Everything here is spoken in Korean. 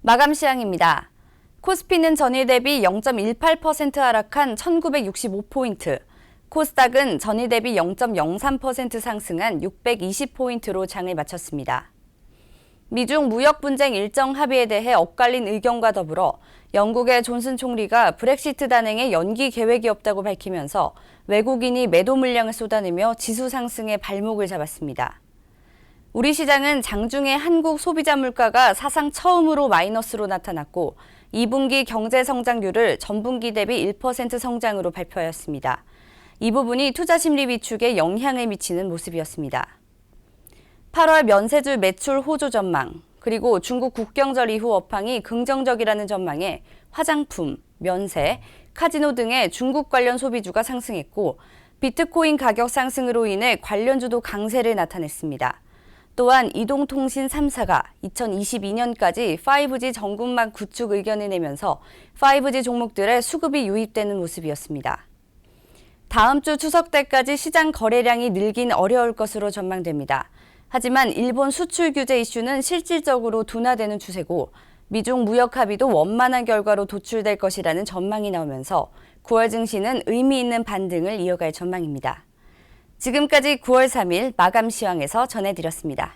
마감 시황입니다. 코스피는 전일 대비 0.18% 하락한 1965포인트, 코스닥은 전일 대비 0.03% 상승한 620포인트로 장을 마쳤습니다. 미중 무역 분쟁 일정 합의에 대해 엇갈린 의견과 더불어 영국의 존슨 총리가 브렉시트 단행에 연기 계획이 없다고 밝히면서 외국인이 매도 물량을 쏟아내며 지수 상승에 발목을 잡았습니다. 우리 시장은 장중에 한국 소비자 물가가 사상 처음으로 마이너스로 나타났고 2분기 경제 성장률을 전분기 대비 1% 성장으로 발표하였습니다. 이 부분이 투자 심리 비축에 영향을 미치는 모습이었습니다. 8월 면세주 매출 호조 전망, 그리고 중국 국경절 이후 업황이 긍정적이라는 전망에 화장품, 면세, 카지노 등의 중국 관련 소비주가 상승했고 비트코인 가격 상승으로 인해 관련주도 강세를 나타냈습니다. 또한 이동통신 3사가 2022년까지 5G 전국망 구축 의견을 내면서 5G 종목들의 수급이 유입되는 모습이었습니다. 다음 주 추석 때까지 시장 거래량이 늘긴 어려울 것으로 전망됩니다. 하지만 일본 수출 규제 이슈는 실질적으로 둔화되는 추세고 미중 무역 합의도 원만한 결과로 도출될 것이라는 전망이 나오면서 9월 증시는 의미 있는 반등을 이어갈 전망입니다. 지금까지 9월 3일 마감 시황에서 전해드렸습니다.